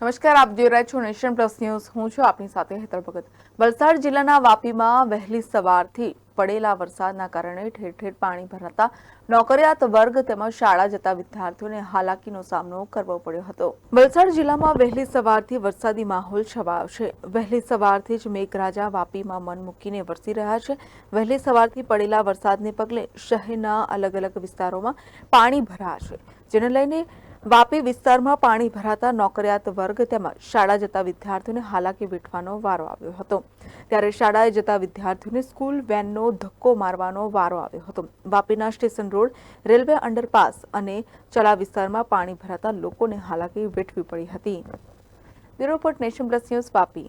નમસ્કાર, આપ જોઈ રહ્યા છો નેશન પ્લસ ન્યૂઝ. હું છું આપની સાથે હેતર ભગત. વલસાડ જિલ્લાના વાપીમાં વહેલી સવારથી પડેલા વરસાદના કારણે ઠેર ઠેર પાણી ભરાતા નોકરિયાત વર્ગ તેમજ શાળા જતા વિદ્યાર્થીઓને હાલાકીનો સામનો કરવો પડ્યો હતો. વલસાડ જિલ્લામાં વહેલી સવારથી વરસાદી માહોલ છવાયો છે. વહેલી સવારથી જ મેઘરાજા વાપીમાં મન મૂકીને વરસી રહ્યા છે. વહેલી સવારથી પડેલા વરસાદને પગલે શહેરના અલગ અલગ વિસ્તારોમાં પાણી ભરાયા છે, જેને લઈને વાપી વિસ્તારમાં પાણી ભરાતા નોકરિયાત વર્ગ તેમજ શાળા જતા વિદ્યાર્થીઓને હાલાકી વેઠવાનો વારો આવ્યો હતો. ત્યારે શાળાએ જતા વિદ્યાર્થીઓને સ્કૂલ વેનનો ધક્કો મારવાનો વારો આવ્યો હતો. વાપીના સ્ટેશન રોડ, રેલવે અંડરપાસ અને ચલા વિસ્તારમાં પાણી ભરાતા લોકોને હાલાકી વેઠવી પડી હતી. Bureau nation plus news Vapi.